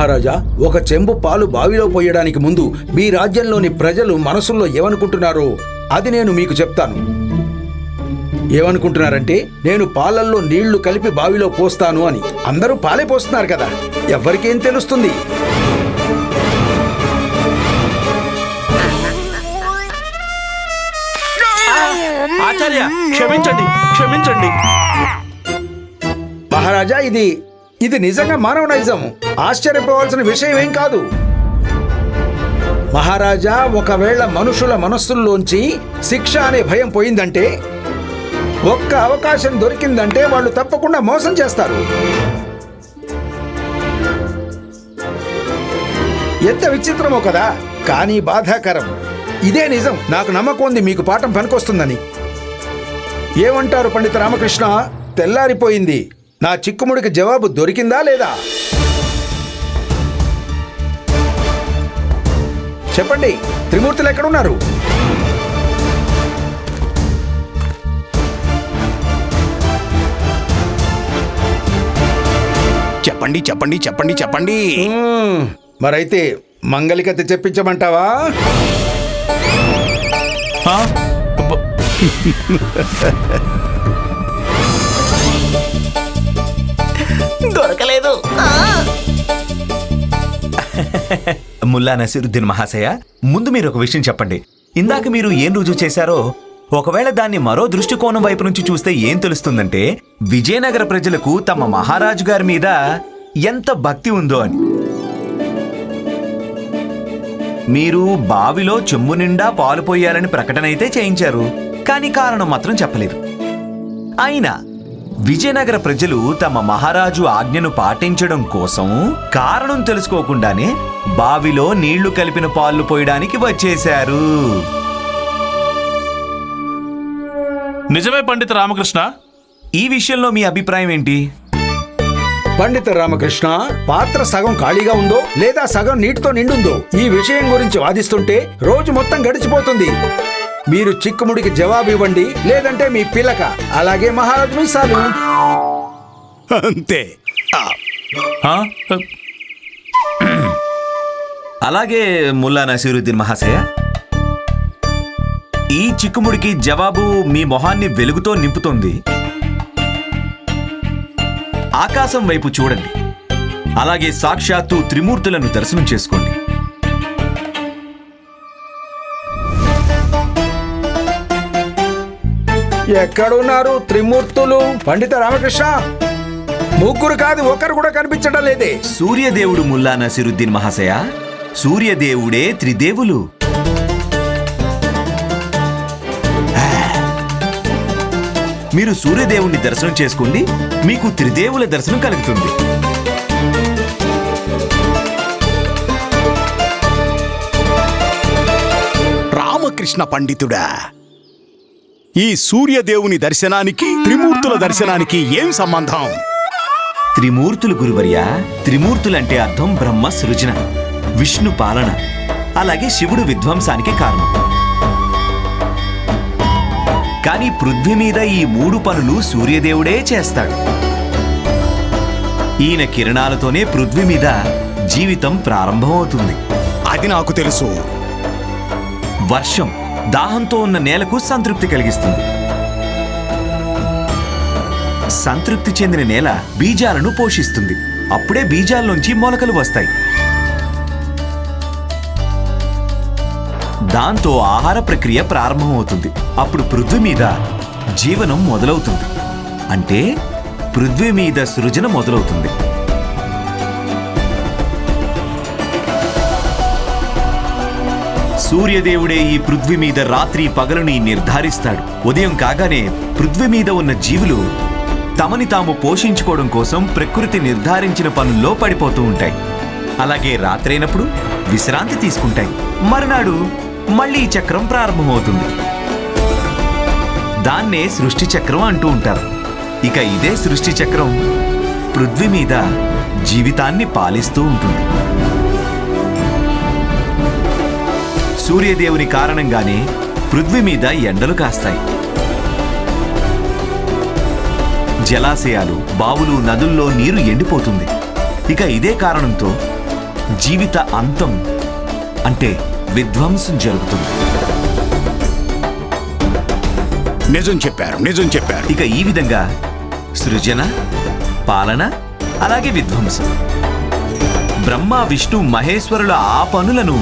మహారాజా ఒక చెంబు పాలు బావిలో పోయడానికి ముందు మీ రాజ్యంలోని ప్రజలు మనసుల్లో ఏమనుకుంటున్నారో అది నేను మీకు చెప్తాను. ఏమనుకుంటున్నారంటే నేను పాలల్లో నీళ్ళు కలిపి బావిలో పోస్తాను అని. అందరూ పాలే పోస్తున్నారు కదా ఎవరికేం తెలుస్తుంది? ఆచార్య క్షమించండి క్షమించండి. మహారాజా ఇది ఇది నిజంగా మానవ నైజం. ఆశ్చర్యపోవాల్సిన విషయం ఏం కాదు. మహారాజా ఒకవేళ మనుషుల మనస్సుల్లోంచి శిక్ష అనే భయం పోయిందంటే ఒక్క అవకాశం దొరికిందంటే వాళ్ళు తప్పకుండా మోసం చేస్తారు. ఎంత విచిత్రమో కదా! కానీ బాధాకరం. ఇదే నిజం. నాకు నమ్మకం ఉంది మీకు పాఠం పనికొస్తుందని. ఏమంటారు పండిత రామకృష్ణ? తెల్లారిపోయింది. నా చిక్కుముడికి జవాబు దొరికిందా లేదా? చెప్పండి. త్రిమూర్తులు ఎక్కడున్నారు? చెప్పండి చెప్పండి చెప్పండి చెప్పండి. మరైతే మంగళికత చెప్పించమంటావా? దొరకలేదు. ముల్లా నసీరుద్దీన్ మహాశయ ముందు మీరు ఒక విషయం చెప్పండి. ఇందాక మీరు ఏం రుజువు చేశారో? ఒకవేళ దాన్ని మరో దృష్టికోణం వైపు నుంచి చూస్తే ఏం తెలుస్తుందంటే విజయనగర ప్రజలకు తమ మహారాజు గారి మీద ఎంత భక్తి ఉందో అని. మీరు బావిలో చెమ్ము నిండా పాలు పోయాలని ప్రకటన అయితే చేయించారు కానీ కారణం మాత్రం చెప్పలేదు. అయినా విజయనగర ప్రజలు తమ మహారాజు ఆజ్ఞను పాటించడం కోసం కారణం తెలుసుకోకుండానే బావిలో నీళ్ళు కలిపిన పాలు పోయడానికి వచ్చేశారు. నిజమే పండిత రామకృష్ణ? ఈ విషయంలో మీ అభిప్రాయం ఏంటి? పండిత రామకృష్ణ పాత్ర సగం ఖాళీగా ఉందో లేదా సగం నీటితో నిండుందో ఈ విషయం గురించి వాదిస్తుంటే రోజు మొత్తం గడిచిపోతుంది. మీరు చిక్కుముడికి జవాబు ఇవ్వండి లేదంటే మీ పిలక. అలాగే మహారాజు మీసాలు అంతే? అలాగే ముల్లా నసీరుద్దీన్ మహాశయ ఈ చిక్కుముడికి జవాబు మీ మొహాన్ని వెలుగుతో నింపుతోంది. ఆకాశం వైపు చూడండి. అలాగే సాక్షాత్తు త్రిమూర్తులను దర్శనం చేసుకోండి. ఎక్కడున్నారు త్రిమూర్తులు? పండిత రామకృష్ణ ముగ్గురు కాదు ఒకరు కూడా కనిపించడం లేదే. సూర్యదేవుడు ముల్లా నసీరుద్దీన్ మహాశయ సూర్యదేవుడే త్రిదేవులు. మీరు సూర్యదేవుణ్ణి దర్శనం చేసుకోండి మీకు త్రిదేవుల దర్శనం కలుగుతుంది. రామకృష్ణ పండితుడా ఈ సూర్యదేవుని దర్శనానికి త్రిమూర్తుల దర్శనానికి ఏం సంబంధం? త్రిమూర్తులు గురువర్య త్రిమూర్తులంటే అర్థం బ్రహ్మ సృజన. విష్ణు పాలన అలాగే శివుడు విధ్వంసానికి కారణం. కానీ పృథ్వీ మీద ఈ మూడు పనులు సూర్యదేవుడే చేస్తాడు. ఈయన కిరణాలతోనే పృథ్వీ మీద జీవితం ప్రారంభమవుతుంది. అది నాకు తెలుసు. వర్షం దాహంతో ఉన్న నేలకు సంతృప్తి కలిగిస్తుంది. సంతృప్తి చెందిన నేల బీజాలను పోషిస్తుంది. అప్పుడే బీజాల్లోంచి మొలకలు వస్తాయి. దాంతో ఆహార ప్రక్రియ ప్రారంభమవుతుంది. అప్పుడు పృథ్వీ మీద జీవనం మొదలవుతుంది. అంటే పృథ్వీ మీద సృజన మొదలవుతుంది. సూర్యదేవుడే ఈ పృథ్వీ మీద రాత్రి పగలుని నిర్ధారిస్తాడు. ఉదయం కాగానే పృథ్వీ మీద ఉన్న జీవులు తమని తాము పోషించుకోవడం కోసం ప్రకృతి నిర్ధారించిన పనుల్లో పడిపోతూ ఉంటాయి. అలాగే రాత్రైనప్పుడు విశ్రాంతి తీసుకుంటాయి. మరునాడు మళ్ళీ ఈ చక్రం ప్రారంభమవుతుంది. దాన్నే సృష్టి చక్రం అంటూ ఉంటారు. ఇక ఇదే సృష్టి చక్రం పృథ్వీ మీద జీవితాన్ని పాలిస్తూ ఉంటుంది. సూర్యదేవుని కారణంగానే పృథ్వీ మీద ఎండలు కాస్తాయి. జలాశయాలు బావులు నదుల్లో నీరు ఎండిపోతుంది. ఇక ఇదే కారణంతో జీవిత అంతం అంటే విధ్వంసం జరుగుతుంది. నిజం చెప్పారు నిజం చెప్పారు. ఇక ఈ విధంగా సృజన పాలన అలాగే విధ్వంసం. బ్రహ్మ విష్ణు మహేశ్వరుల ఆ పనులను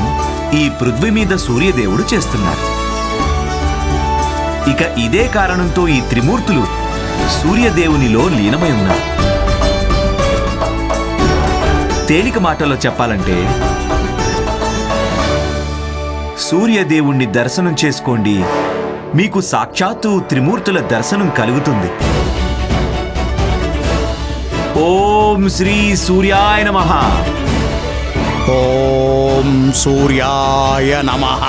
ఈ పృథ్వీ మీద సూర్యదేవుడు చేస్తున్నారు ఇక ఇదే కారణంతో ఈ త్రిమూర్తులు సూర్యదేవునిలో లీనమై ఉన్నారు. తేలిక మాటల్లో చెప్పాలంటే సూర్యదేవుణ్ణి దర్శనం చేసుకోండి. మీకు సాక్షాత్తు త్రిమూర్తుల దర్శనం కలుగుతుంది. ఓం శ్రీ సూర్యాయ నమః. ఓం సూర్యాయ నమః.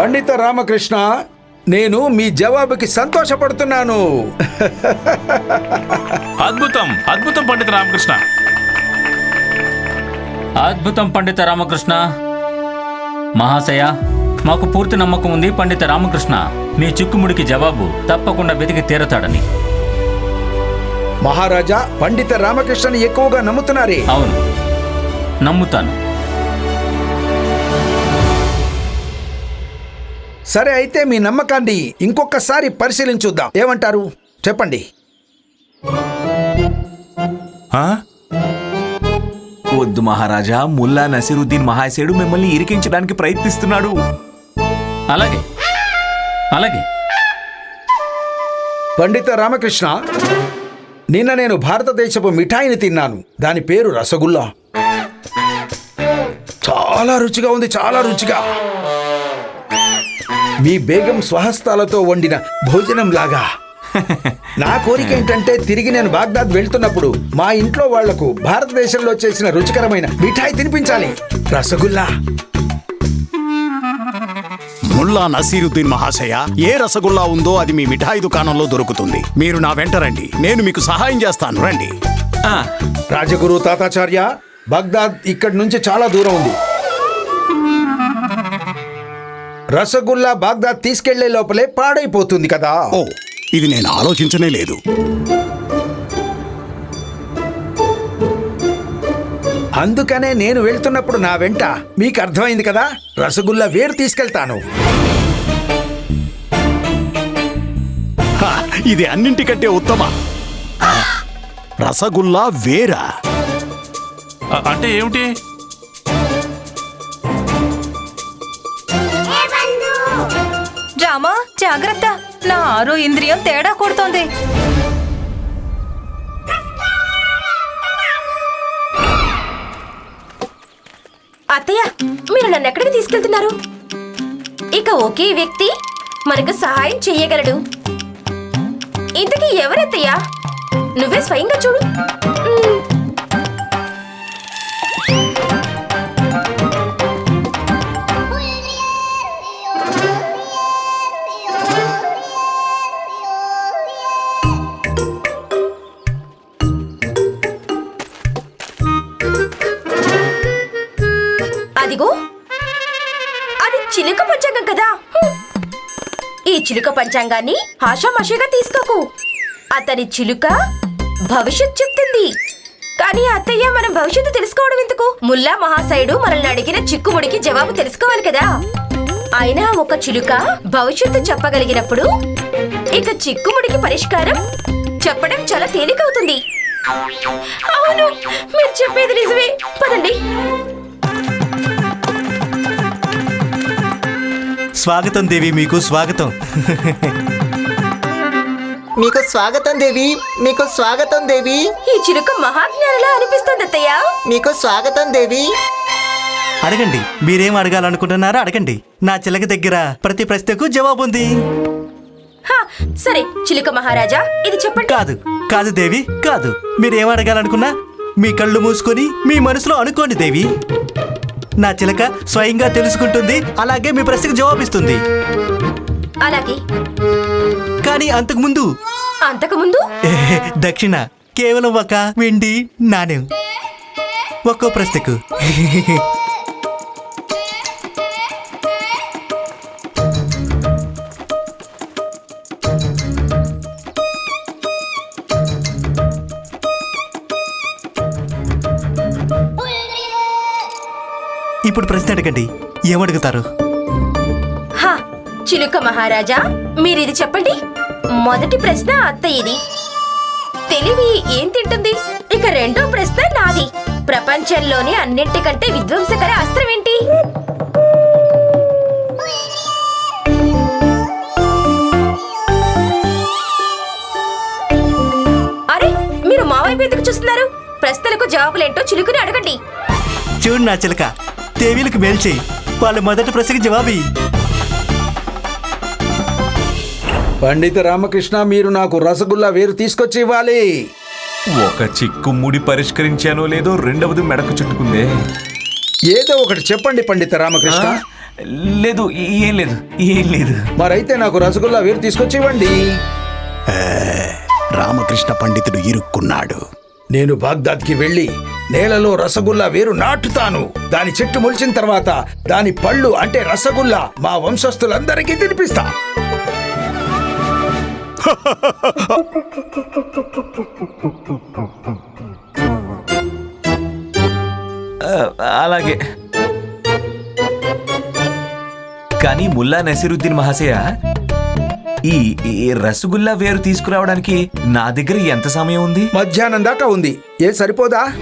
పండిత రామకృష్ణ నేను మీ జవాబుకి సంతోషపడుతున్నాను. అద్భుతం అద్భుతం పండిత రామకృష్ణ. అద్భుతం పండిత రామకృష్ణ. మహాశయ మాకు పూర్తి నమ్మకం ఉంది పండిత రామకృష్ణ. మీ చిక్కుముడికి జవాబు తప్పకుండా వెతికి తీరతాడని. మహారాజా పండిత రామకృష్ణని ఎక్కువగా నమ్ముతున్నారే? అవును. నమ్ముతాను. సరే అయితే మీ నమ్మకాన్ని ఇంకొకసారి పరిశీలించుద్దాం ఏమంటారు? చెప్పండి. ఆ? వద్దు మహారాజా. ముల్లా నసీరుద్దీన్ మహాశయుడు మిమ్మల్ని ఇరికించడానికి ప్రయత్నిస్తున్నాడు. అలాగే. అలాగే. పండిత రామకృష్ణ నిన్న నేను భారతదేశపు మిఠాయిని తిన్నాను. దాని పేరు రసగుల్లా. చాలా రుచిగా ఉంది చాలా రుచిగా. మీ బేగం స్వహస్తాలతో వండిన భోజనం లాగా నా కోరిక ఏంటంటే తిరిగి నేను బాగ్దాద్ వెళ్తున్నప్పుడు మా ఇంట్లో వాళ్ళకు భారతదేశంలో చేసిన రుచికరమైన మిఠాయి తినిపించాలి. రసగుల్లా. ముల్లా నసీరుద్దీన్ మహాశయ ఏ రసగుల్లా ఉందో అది మీ మిఠాయి దుకాణంలో దొరుకుతుంది. మీరు నా వెంట రండి. నేను మీకు సహాయం చేస్తాను. రండి. ఆ, రాజగురు తాతాచార్య బగ్దాద్ ఇక్కడి నుంచి చాలా దూరం ఉంది. రసగుల్లా బాగ్దాద్ తీసుకెళ్ళే లోపలే పాడైపోతుంది కదా. ఓ. ఇది నేను ఆలోచించనే లేదు. అందుకనే నేను వెళ్తున్నప్పుడు నా వెంట మీకు అర్థమైంది కదా? రసగుల్లా వేరు తీసుకెళ్తాను. హ, ఇది అన్నింటికంటే ఉత్తమ. రసగుల్లా వేరా? అంటే ఏమిటి? రామా జాగ్రత్త. నా ఆరో ఇంద్రియం తేడా కొడుతోంది. అత్తయ్య మీరు నన్ను ఎక్కడికి తీసుకెళ్తున్నారు? ఇక ఒకే వ్యక్తి మనకు సహాయం చెయ్యగలడు ఇంతకీ ఎవరెత్తయ్యా? నువ్వే స్వయంగా చూడు. పంచాంగాన్ని ఆషామాషిగా తీసుకోకు. అతని చిలుక భవిష్యత్ చెప్తుంది. కానీ అత్తయ్య మనం భవిష్యత్తు తెలుసుకోవడం ఎందుకు? ముల్లా మహాశయుడు మనల్ని అడిగిన చిక్కుముడికి జవాబు తెలుసుకోవాలి కదా. అయినా ఒక చిలుక భవిష్యత్తు చెప్పగలిగినప్పుడు ఇక చిక్కుముడికి పరిష్కారం చెప్పడం చాలా తేలికవుతుంది. అవును మీరు చెప్పేది నిజమే. పదండి. స్వాగతం దేవి మీకు స్వాగతం. మీకు స్వాగతం దేవి మీకు స్వాగతం దేవి. ఈ చిలుక మహాజ్ఞానిలా అనిపిస్తుంది అత్తయ్య. మీకు స్వాగతం దేవి. అడగండి మీరేం అడగాలనుకుంటున్నారో అడగండి. నా చిలక దగ్గర ప్రతి ప్రశ్నకు జవాబు ఉంది. హా, సరే చిలుక మహారాజా ఇది చెప్పండి. కాదు కాదు దేవి కాదు. మీరేం అడగాలనుకున్నా మీ కళ్ళు మూసుకొని మీ మనసులో అనుకోండి దేవి. నా చిలక స్వయంగా తెలుసుకుంటుంది అలాగే మీ ప్రశ్నకు జవాబిస్తుంది. అలాగే. కానీ అంతకుముందు. అంతకుముందు? దక్షిణ కేవలం ఒక వెండి నాణ్యం ఒక్కో ప్రశ్నకు. ఇప్పుడు ప్రశ్న అడగండి. ఏమడుగుతారు హా చిలుక మహారాజా మీరిది చెప్పండి. మొదటి ప్రశ్న అత్త ఇది. తెలివి ఏం తింటుంది? ఇక రెండో ప్రశ్న నాది. ప్రపంచంలోని అన్నింటికంటే విధ్వంసకర అస్త్రం ఏంటి? అరే మీరు మా వైపు ఎందుకు చూస్తున్నారు? ప్రశ్నలకు జవాబులేంటో చిలుకుని అడగండి. చూడు నా చిలక. దేవీలకు మేలు చేయి. వాళ్ళ మొదటి ప్రశ్నకి జవాబు. పండిత రామకృష్ణ మీరు నాకు రసగుల్లా వేరు తీసుకొచ్చి ఇవ్వాలి. ఒక చిక్కుముడి పరిష్కరించానో లేదో రెండవది మెడకు చుట్టుకుందే. ఏదో ఒకటి చెప్పండి పండిత రామకృష్ణ. లేదు ఏం లేదు ఏం లేదు. మరైతే నాకు రసగుల్లా వేరు తీసుకొచ్చి ఇవ్వండి. రామకృష్ణ పండితుడు ఇరుక్కున్నాడు. నేను బాగ్దాద్కి వెళ్ళి నేలలో రసగుల్లా వేరు నాటుతాను. దాని చెట్టు మొలిచిన తర్వాత దాని పళ్ళు అంటే రసగుల్లా మా వంశస్థులందరికీ తినిపిస్తా. అలాగే. కానీ ముల్లా నసిరుద్దీన్ మహాశయ ఈ ఈ రసగుల్లా వేరు తీసుకురావడానికి నా దగ్గర ఎంత సమయం ఉంది? మధ్యాహ్నం దాకా ఉంది. ఏ సరిపోదా?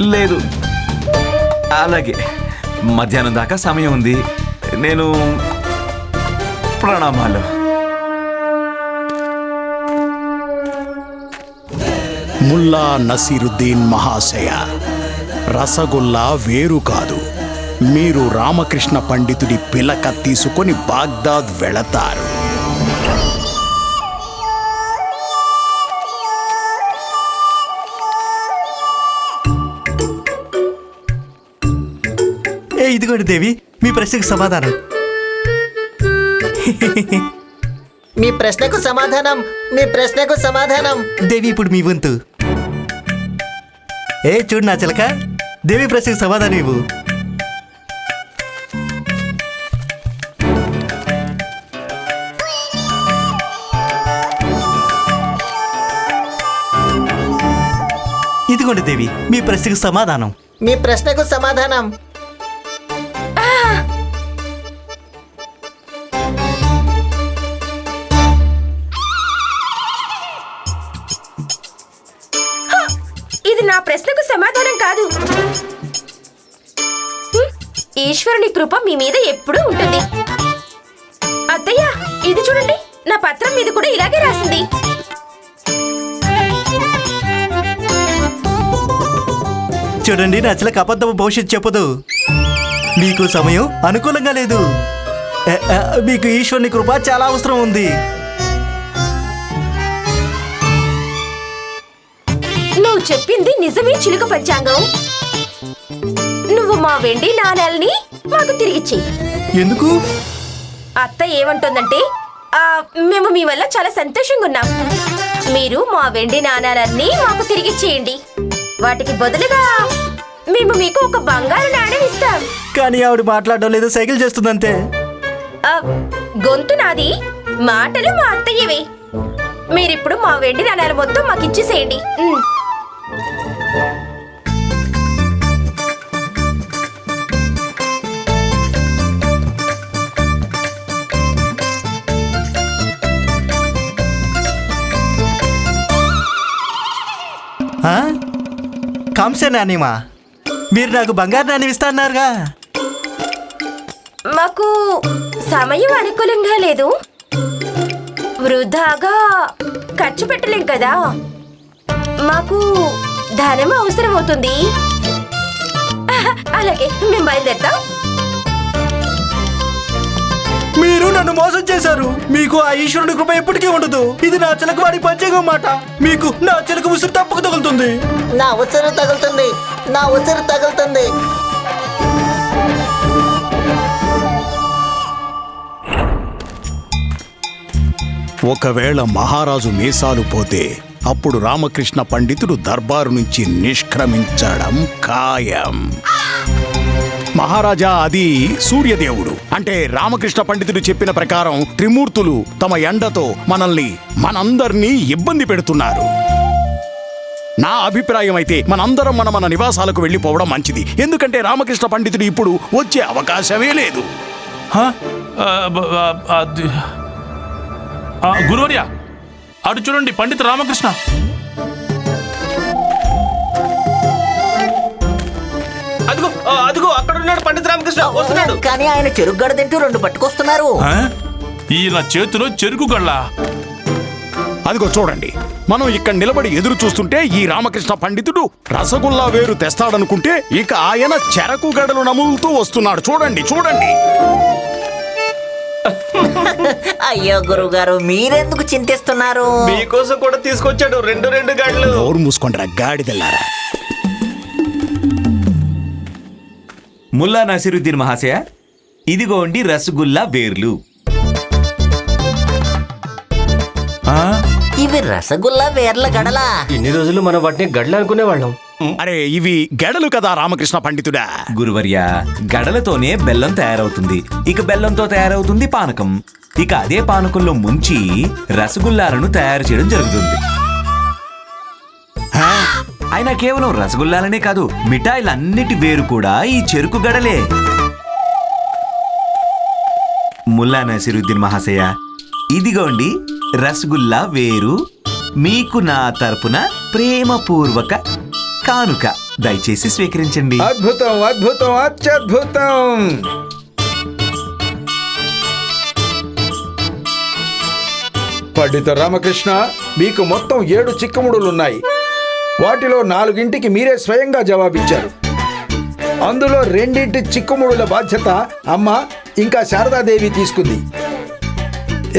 లేదు. అలాగే. మధ్యాహ్నం దాకా సమయం ఉంది. నేను ప్రణామాలు. ముల్లా నసీరుద్దీన్ మహాశయ. రసగుల్లా వేరు కాదు. మీరు రామకృష్ణ పండితుడి పిలక తీసుకొని బాగ్దాద్ వెళతారు. ఏ ఇదిగోండి దేవి మీ ప్రశ్నకు సమాధానం. మీ ప్రశ్నకు సమాధానం మీ ప్రశ్నకు సమాధానం. దేవి ఇప్పుడు మీ వంతు. ఏ చూడు నా చిలక. దేవి ప్రశ్నకు సమాధానం ఇవ్వు. ఇదిగోండి దేవి మీ ప్రశ్నకు సమాధానం. మీ ప్రశ్నకు సమాధానం. ఈశ్వరుని కృప మీ మీద ఎప్పుడూ ఉంటుంది. అత్తయ్య ఇది చూడండి. నా పత్రం మీద కూడా ఇలాగే రాసింది. చూడండి నా చిలక అబద్ధపు భవిష్యత్తు చెప్పదు. మీకు సమయం అనుకూలంగా లేదు. మీకు ఈశ్వరుని కృప చాలా అవసరం ఉంది. నువ్వు చెప్పింది నిజమే చిలుక పంచాంగం. నువ్వు మా వెండి నాణాలని మాకు తిరిగిచ్చేయి ఎందుకు? అత్త ఏమంటుందంటే ఆ, మేము మీ వల్ల చాలా సంతోషంగా ఉన్నాం. మీరు మా వెండి నాణాలన్నీ మాకు తిరిగిచ్చేయండి వాటికి బదులుగా మేము మీకు ఒక బంగారు నాణెం ఇస్తాం. కానీ ఆవిడ మాట్లాడడం లేదు సైకిల్ చేస్తుందంతే. ఆ, గొంతు నాది మాటలు మా అత్తయ్యవే. మీరిప్పుడు మా వెండి నాణాలు మొత్తం మాకు ఇచ్చేసేయండి. ఉమ్. కాంస్య నానిమా మీరు నాకు బంగారు నాణ్యం ఇస్తా అన్నారుగా మాకు సమయం అనుకూలంగా లేదు. వృధాగా ఖర్చు పెట్టలేం కదా. మాకు ధనం అవసరం అవుతుంది అలాగే మేము బయలుదేరుతాం. మీరు నన్ను మోసం చేశారు. మీకు ఆ ఈశ్వరుని కృప ఎప్పటికీ ఉండదు. ఇది నా చిలక వాడి పంచంగం మాట. మీకు నా చిలక ఉసురు తప్పక తగులుతుంది. నా ఉసిరు తగులుతుంది. నా ఉసిరు తగులుతుంది. ఒకవేళ మహారాజు మీసాలు పోతే అప్పుడు రామకృష్ణ పండితుడు దర్బారు నుంచి నిష్క్రమించడం ఖాయం. మహారాజా అది సూర్యదేవుడు. అంటే రామకృష్ణ పండితుడు చెప్పిన ప్రకారం త్రిమూర్తులు తమ ఎండతో మనల్ని మనందర్నీ ఇబ్బంది పెడుతున్నారు. నా అభిప్రాయం అయితే మనందరం మన మన నివాసాలకు వెళ్ళిపోవడం మంచిది. ఎందుకంటే రామకృష్ణ పండితుడు ఇప్పుడు వచ్చే అవకాశమే లేదు. గురువర్య అటు చూడండి పండిత రామకృష్ణ. అదిగో అక్కడ ఉన్నాడు పండిత రామకృష్ణ. వస్తున్నాడు. కానీ ఆయన చెరుగ్గడ తింటూ రెండు పట్టుకొస్తున్నారు. ఆ? ఈయన చేతిలో చెరుకు గళ్ళ అదిగో చూడండి. మనం ఇక్కడ నిలబడి ఎదురు చూస్తుంటే ఈ రామకృష్ణ పండితుడు రసగుల్లా వేరు తెస్తాడనుకుంటే ఇక ఆయన చెరకు గడలు నములుతూ వస్తున్నాడు. చూడండి చూడండి. అయ్యో గురుగారు మీరెందుకు చింతిస్తున్నారు? మీకోసం కూడా తీసుకొచ్చాడు రెండు రెండు గాడ్లు నోరు మూసుకుంటారా గాడిదెల్లారా. ముల్లా నసిరుద్దీన్ మహాశయ ఇదిగోండి రసగుల్లా వేర్లు. ఆ? ఇవి రసగుల్లా వేర్ల గడలా. ఇన్ని రోజులు మనం వాటిని గడ్లు అనుకునేవాళ్ళం. అరే ఇవి గడలు కదా రామకృష్ణ పండితుడా? గురువర్య గడలతోనే బెల్లం తయారవుతుంది. ఇక బెల్లంతో తయారవుతుంది పానకం. ఇక అదే పానకంలో ముంచి రసగుల్లాలను తయారు చేయడం జరుగుతుంది? అయినా కేవలం రసగుల్లాలనే కాదు మిఠాయిలన్నిటి వేరు కూడా ఈ చెరుకు గడలే. ముల్లా నసిరుద్దీన్ మహాశయ ఇదిగోండి రసగుల్లా వేరు మీకు నా తరపున ప్రేమపూర్వక కానుక. దయచేసి స్వీకరించండి. అద్భుతం అద్భుతం అత్యద్భుతం! పండిత రామకృష్ణ మీకు మొత్తం ఏడు చిక్కుముడులున్నాయి. వాటిలో నాలుగింటికి మీరే స్వయంగా జవాబిచ్చారు. అందులో రెండింటి చిక్కుముడుల బాధ్యత అమ్మ ఇంకా శారదాదేవి తీసుకుంది.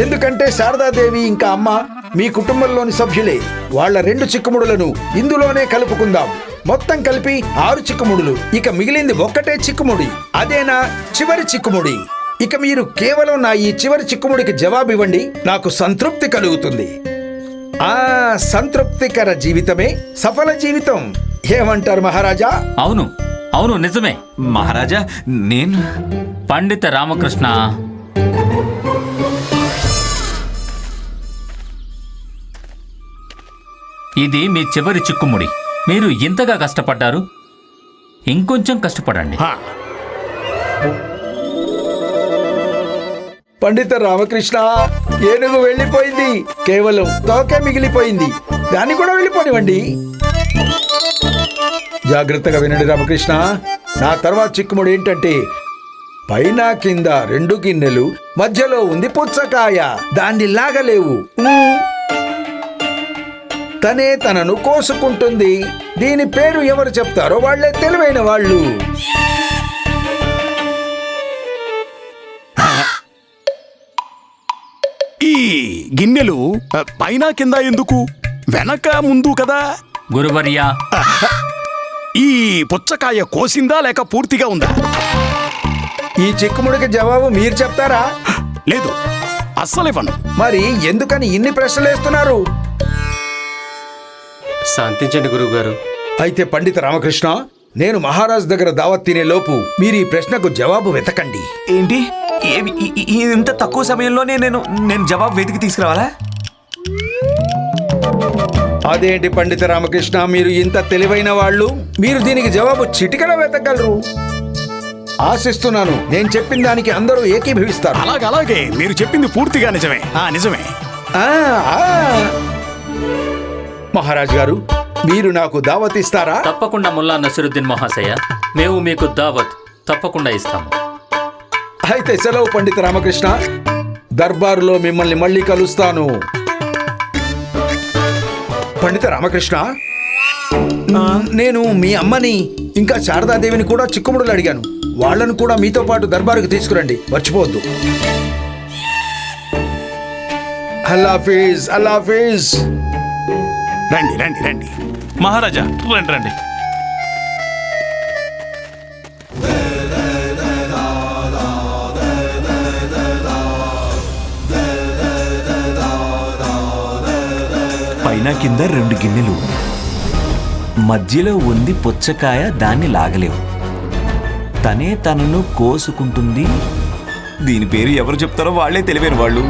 ఎందుకంటే శారదాదేవి ఇంకా అమ్మ మీ కుటుంబంలోని సభ్యులే. వాళ్ళ రెండు చిక్కుముడులను ఇందులోనే కలుపుకుందాం. మొత్తం కలిపి ఆరు చిక్కుముడులు. ఇక మిగిలింది ఒక్కటే చిక్కుముడి. అదేనా? చివరి చిక్కుముడి. ఇక మీరు కేవలం నా ఈ చివరి చిక్కుముడికి జవాబు ఇవ్వండి నాకు సంతృప్తి కలుగుతుంది. ఆ సంతృప్తికర జీవితమే సఫల జీవితం. ఏమంటారు మహారాజా? అవును అవును నిజమే. మహారాజా నేను పండిత రామకృష్ణ. ఇది మీ చివరి చిక్కుముడి. మీరు ఇంతగా కష్టపడ్డారు? ఇంకొంచెం కష్టపడండి. పండిత రామకృష్ణ ఏనుగు వెళ్ళిపోయింది. కేవలం తోకే మిగిలిపోయింది. దాన్ని కూడా వెళ్ళిపోనివ్వండి. జాగ్రత్తగా వినండి రామకృష్ణ. నా తర్వాత చిక్కుముడు ఏంటంటే పైన కింద రెండు గిన్నెలు మధ్యలో ఉంది పుచ్చకాయ. దాన్ని లాగలేవు. తనే తనను కోసుకుంటుంది. దీని పేరు ఎవరు చెప్తారో వాళ్ళే తెలివైన వాళ్ళు. గిన్నెలు పైన కింద ఎందుకు? వెనక ముందు కదా? గురువర్య. ఈ పుచ్చకాయ కోసిందా లేక పూర్తిగా ఉందా? ఈ చిక్కుముడికి జవాబు మీరు చెప్తారా? లేదు అస్సలివ్వను మరి ఎందుకని ఇన్ని ప్రశ్నలు వేస్తున్నారు? శాంతించండి గురువు గారు అయితే పండిత రామకృష్ణ నేను మహారాజ్ దగ్గర దావత్ తినే లోపు మీరు ఈ ప్రశ్నకు జవాబు వెతకండి. ఏంటి? ఇంత తక్కువ సమయంలోనే నేను నేను జవాబు వెతికి తీసుకురావాలా? అదేంటి పండిత రామకృష్ణ? మీరు ఇంత తెలివైన వాళ్ళు. మీరు దీనికి జవాబు చిటికలో వెతకగలరు. ఆశిస్తున్నాను నేను చెప్పిన దానికి అందరూ ఏకీభవిస్తారు. అలాగే అలాగే. మీరు చెప్పింది పూర్తిగా నిజమే. ఆ నిజమే. ఆ, ఆ. మహారాజ్ గారు మీరు నాకు దావత్ ఇస్తారా? తప్పకుండా ముల్లా నసరుద్దీన్ మహాశయ మేము మీకు దావత్ తప్పకుండా ఇస్తాము. అయితే సెలవు పండిత రామకృష్ణ దర్బారులో మిమ్మల్ని మళ్ళీ కలుస్తాను. పండిత రామకృష్ణ నేను మీ అమ్మని ఇంకా శారదాదేవిని కూడా చిక్కుముడులు అడిగాను. వాళ్ళను కూడా మీతో పాటు దర్బారుకు తీసుకురండి. మర్చిపోవద్దు. అల్లాఫీజ్ అల్లాఫీజ్ రండి రండి రండి. మహారాజా రండి రండి. పైన కింద రెండు గిన్నెలు. మధ్యలో ఉంది పుచ్చకాయ దాన్ని లాగలేవు. తనే తనను కోసుకుంటుంది. దీని పేరు ఎవరు చెప్తారో వాళ్ళే తెలివైన వాళ్ళు.